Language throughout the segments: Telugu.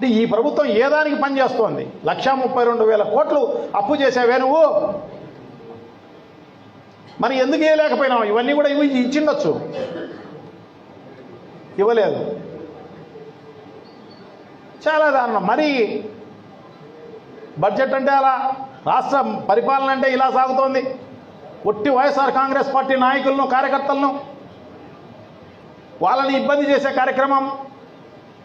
అంటే ఈ ప్రభుత్వం ఏ దానికి పనిచేస్తోంది లక్షా ముప్పై రెండు వేల కోట్లు అప్పు చేసావే నువ్వు? మరి ఎందుకు వేయలేకపోయినావు ఇవన్నీ కూడా ఇవి ఇచ్చిండొచ్చు. ఇవ్వలేదు. చాలా దారుణం. మరి బడ్జెట్ అంటే అలా రాష్ట్ర పరిపాలన అంటే ఇలా సాగుతోంది. ఒట్టి వైఎస్ఆర్ కాంగ్రెస్ పార్టీ నాయకులను కార్యకర్తలను వాళ్ళని ఇబ్బంది చేసే కార్యక్రమం.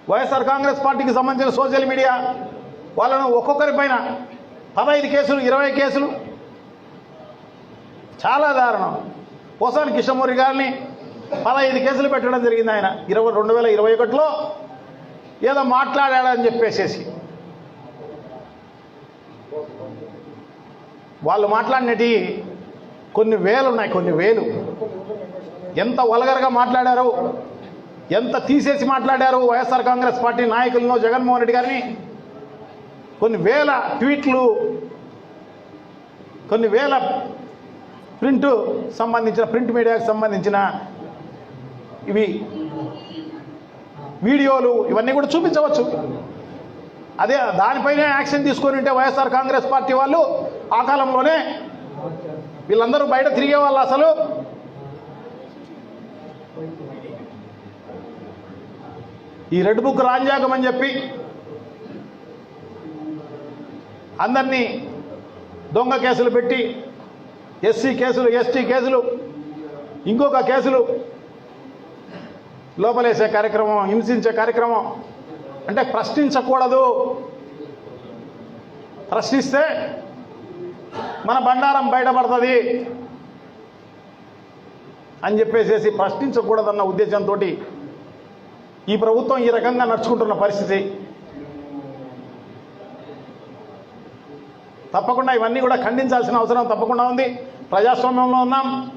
వైఎస్ఆర్ కాంగ్రెస్ పార్టీకి సంబంధించిన సోషల్ మీడియా వాళ్ళను ఒక్కొక్కరి పైన పదహైదు కేసులు ఇరవై కేసులు. చాలా దారుణం. పోసాని కృష్ణమూరి గారిని పదహైదు కేసులు పెట్టడం జరిగింది ఆయన. ఇరవై రెండు వేల ఇరవై ఒకటిలో ఏదో మాట్లాడాడని చెప్పేసేసి. వాళ్ళు మాట్లాడినటి కొన్ని వేలు ఉన్నాయి కొన్ని వేలు. ఎంత వలగరగా మాట్లాడారు ఎంత తీసేసి మాట్లాడారు వైఎస్ఆర్ కాంగ్రెస్ పార్టీ నాయకులను జగన్మోహన్ రెడ్డి గారిని? కొన్ని వేల ట్వీట్లు కొన్ని వేల ప్రింట్ సంబంధించిన ప్రింట్ మీడియాకు సంబంధించిన ఇవి వీడియోలు ఇవన్నీ కూడా చూపించవచ్చు. అదే దానిపైనే యాక్షన్ తీసుకొని ఉంటే వైఎస్ఆర్ కాంగ్రెస్ పార్టీ వాళ్ళు ఆ కాలంలోనే వీళ్ళందరూ బయట తిరిగే వాళ్ళు అసలు. ఈ రెడ్ బుక్ రాజ్యాంగం అని చెప్పి అందరినీ దొంగ కేసులు పెట్టి ఎస్సీ కేసులు ఎస్టీ కేసులు ఇంకొక కేసులు లోపలేసే కార్యక్రమం హింసించే కార్యక్రమం. అంటే ప్రశ్నించకూడదు. ప్రశ్నిస్తే మన బండారం బయటపడుతుంది అని చెప్పేసేసి ప్రశ్నించకూడదన్న ఉద్దేశంతో ఈ ప్రభుత్వం ఈ రకంగా నడుచుకుంటున్న పరిస్థితి. తప్పకుండా ఇవన్నీ కూడా ఖండించాల్సిన అవసరం తప్పకుండా ఉంది. ప్రజాస్వామ్యంలో ఉన్నాం.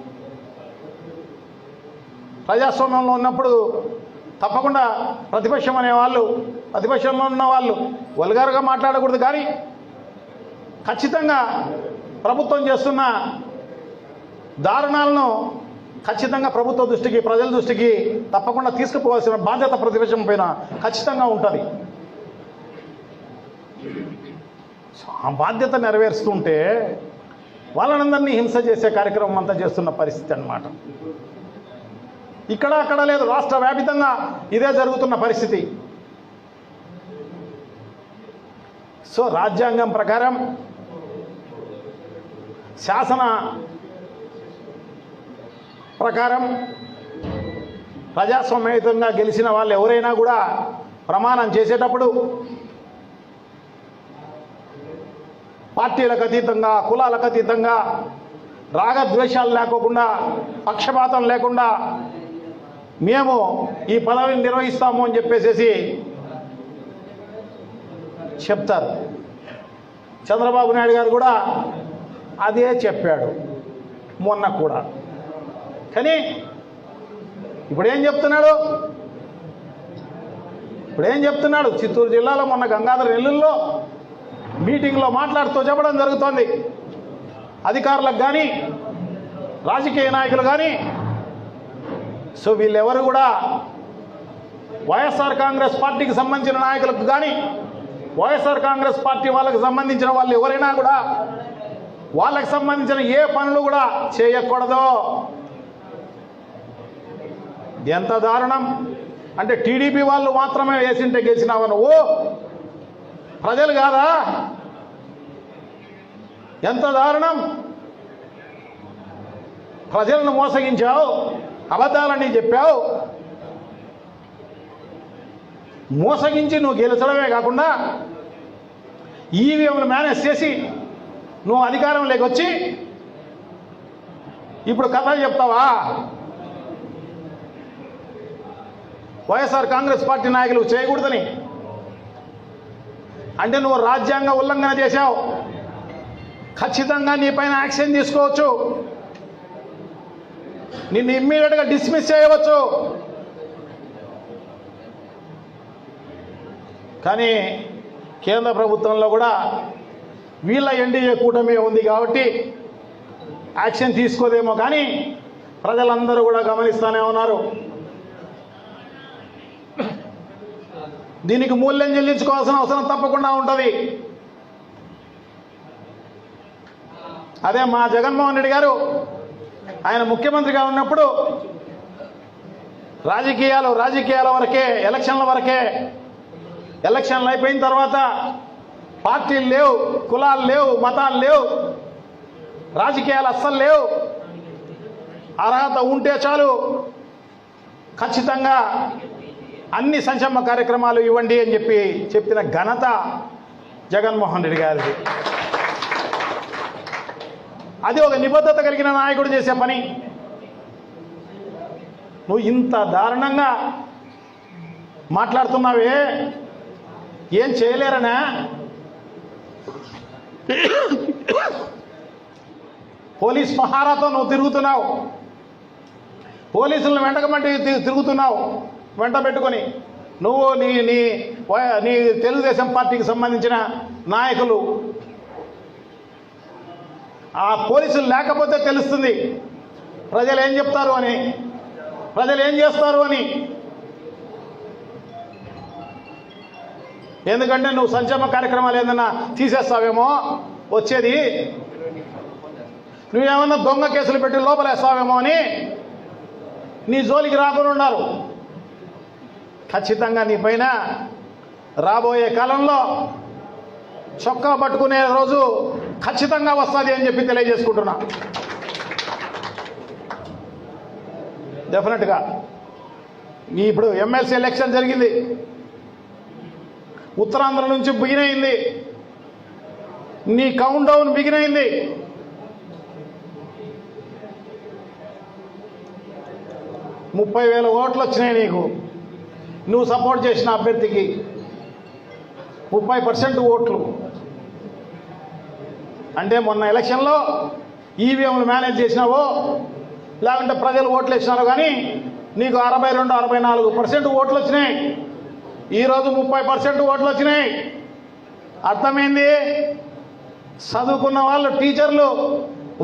ప్రజాస్వామ్యంలో ఉన్నప్పుడు తప్పకుండా ప్రతిపక్షం అనే వాళ్ళు ప్రతిపక్షంలో ఉన్న వాళ్ళు వల్గారుగా మాట్లాడకూడదు. కానీ ఖచ్చితంగా ప్రభుత్వం చేస్తున్న దారుణాలను ఖచ్చితంగా ప్రభుత్వ దృష్టికి ప్రజల దృష్టికి తప్పకుండా తీసుకుపోవాల్సిన బాధ్యత ప్రతిపక్షం పైన ఖచ్చితంగా ఉంటుంది. సో ఆ బాధ్యత నెరవేరుస్తుంటే వాళ్ళనందరినీ హింస చేసే కార్యక్రమం అంతా చేస్తున్న పరిస్థితి అన్నమాట. ఇక్కడ అక్కడ లేదు. రాష్ట్ర వ్యాపితంగా ఇదే జరుగుతున్న పరిస్థితి. సో రాజ్యాంగం ప్రకారం శాసన ప్రకారం ప్రజాస్వామ్యయుతంగా గెలిచిన వాళ్ళు ఎవరైనా కూడా ప్రమాణం చేసేటప్పుడు పార్టీలకు అతీతంగా కులాలకు అతీతంగా రాగద్వేషాలు లేకోకుండా పక్షపాతం లేకుండా మేము ఈ పదవిని నిర్వహిస్తాము అని చెప్పేసేసి చెప్తారు. చంద్రబాబు నాయుడు గారు కూడా అదే చెప్పాడు. మొన్న కూడా. కానీ. ఇప్పుడు ఏం చెప్తున్నాడు? ఇప్పుడు ఏం చెప్తున్నాడు? చిత్తూరు జిల్లాలో మొన్న గంగాధర నెల్లూరులో మీటింగ్లో మాట్లాడుతూ చెప్పడం జరుగుతోంది. అధికారులకు కానీ రాజకీయ నాయకులు కానీ సో వీళ్ళెవరు కూడా వైఎస్ఆర్ కాంగ్రెస్ పార్టీకి సంబంధించిన నాయకులకు కానీ వైఎస్ఆర్ కాంగ్రెస్ పార్టీ వాళ్ళకి సంబంధించిన వాళ్ళు ఎవరైనా కూడా వాళ్ళకి సంబంధించిన ఏ పనులు కూడా చేయకూడదు. ఎంత దారుణం? అంటే టీడీపీ వాళ్ళు మాత్రమే వేసింటే గెలిచినావు నువ్వు ప్రజలు కాదా? ఎంత దారుణం? ప్రజలను మోసగించావు అబద్ధాలని చెప్పావు. మోసగించి నువ్వు గెలిచడమే కాకుండా ఈవీఎంలు మేనేజ్ చేసి నువ్వు అధికారంలోకి వచ్చి ఇప్పుడు కథ చెప్తావా? వైఎస్ఆర్ కాంగ్రెస్ పార్టీ నాయకులు చేయకూడదని. అంటే నువ్వు రాజ్యాంగ ఉల్లంఘన చేశావు. ఖచ్చితంగా నీ పైన యాక్షన్ తీసుకోవచ్చు. నిన్ను ఇమ్మీడియట్గా డిస్మిస్ చేయవచ్చు. కానీ కేంద్ర ప్రభుత్వంలో కూడా వీళ్ళ ఎన్డీఏ కూటమి ఉంది కాబట్టి యాక్షన్ తీసుకోదేమో కానీ ప్రజలందరూ కూడా గమనిస్తూనే ఉన్నారు. దీనికి మూల్యం చెల్లించుకోవాల్సిన అవసరం తప్పకుండా ఉంటుంది. అదే మా జగన్మోహన్ రెడ్డి గారు ఆయన ముఖ్యమంత్రిగా ఉన్నప్పుడు రాజకీయాలు రాజకీయాల వరకే ఎలక్షన్ల వరకే ఎలక్షన్లు అయిపోయిన తర్వాత పార్టీలు లేవు కులాలు లేవు మతాలు లేవు రాజకీయాలు అస్సలు లేవు. అర్హత ఉంటే చాలు. ఖచ్చితంగా అన్ని సంక్షేమ కార్యక్రమాలు ఇవ్వండి అని చెప్పి చెప్పిన ఘనత జగన్మోహన్ రెడ్డి గారిది. అది ఒక నిబద్ధత కలిగిన నాయకుడు చేసే పని. నువ్వు ఇంత దారుణంగా మాట్లాడుతున్నావే? ఏం చేయలేరనా? పోలీస్ మహారాతో నువ్వు తిరుగుతున్నావు. పోలీసులను వెంటకమంటే తి- తిరుగుతున్నావు. వెంట పెట్టుకొని నువ్వు నీ నీ వ- నీ తెలుగుదేశం పార్టీకి సంబంధించిన నాయకులు ఆ పోలీసులు లేకపోతే తెలుస్తుంది. ప్రజలు ఏం చెప్తారు అని ప్రజలు ఏం చేస్తారు అని. ఎందుకంటే నువ్వు సంక్షేమ కార్యక్రమాలు ఏదన్నా తీసేస్తావేమో వచ్చేది నువ్వేమన్నా దొంగ కేసులు పెట్టి లోపలేస్తావేమో అని నీ జోలికి రాకుండా ఉన్నారు ఖచ్చితంగా నీ పైన రాబోయే కాలంలో చొక్కా పట్టుకునే రోజు ఖచ్చితంగా వస్తుంది అని చెప్పి తెలియజేసుకుంటున్నా. డెఫినెట్గా నీ ఇప్పుడు ఎమ్మెల్సీ ఎలక్షన్ జరిగింది. ఉత్తరాంధ్ర నుంచి బిగినైంది నీ కౌంట్ డౌన్ బిగినైంది ముప్పై వేల ఓట్లు వచ్చినాయి నీకు. నువ్వు సపోర్ట్ చేసిన అభ్యర్థికి ముప్పై పర్సెంట్ ఓట్లు. అంటే మొన్న ఎలక్షన్లో ఈవీఎంలు మేనేజ్ చేసినావో లేకుంటే ప్రజలు ఓట్లు వేసినారు కానీ నీకు అరవై రెండు అరవై నాలుగు పర్సెంట్ ఓట్లు వచ్చినాయి. ఈరోజు ముప్పై పర్సెంట్ ఓట్లు వచ్చినాయి. అర్థమైంది? చదువుకున్న వాళ్ళు టీచర్లు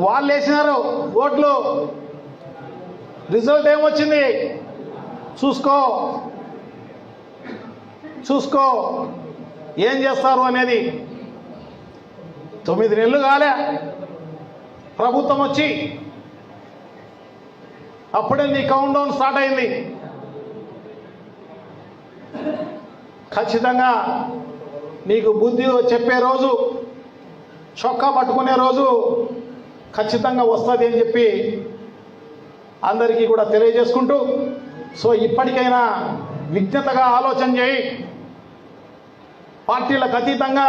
వాళ్ళు వేసినారు ఓట్లు. రిజల్ట్ ఏమొచ్చింది? చూసుకో. చూసుకో. ఏం చేస్తారు అనేది. తొమ్మిది నెలలు కాలే. ప్రభుత్వం వచ్చి అప్పుడే నీ కౌంట్ డౌన్ స్టార్ట్ అయింది. ఖచ్చితంగా నీకు బుద్ధి చెప్పే రోజు చొక్కా పట్టుకునే రోజు ఖచ్చితంగా వస్తుంది అని చెప్పి అందరికీ కూడా తెలియజేసుకుంటూ సో ఇప్పటికైనా విజ్ఞతగా ఆలోచన చేయి. పార్టీలకు అతీతంగా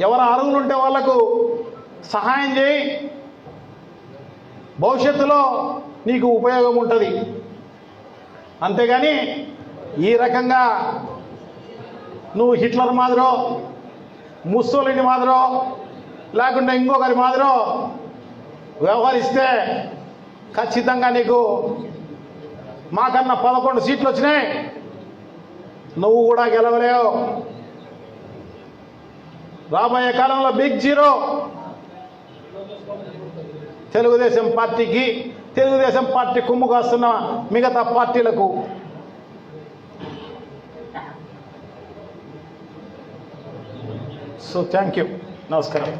ఎవరు అరువులు ఉంటే వాళ్ళకు సహాయం చేయి. భవిష్యత్తులో నీకు ఉపయోగం ఉంటుంది. అంతేగాని ఈ రకంగా నువ్వు హిట్లర్ మాదిరో ముస్సోలిని మాదిరో లేకుంటే ఇంకొకరి మాదిరో వ్యవహరిస్తే ఖచ్చితంగా నీకు మాకన్నా పదకొండు సీట్లు వచ్చినాయి. నువ్వు కూడా గెలవలేవు. రాబోయే కాలంలో బిగ్ జీరో తెలుగుదేశం పార్టీకి తెలుగుదేశం పార్టీ కుమ్ము కాస్తున్న మిగతా పార్టీలకు. సో థ్యాంక్ యూ నమస్కారం.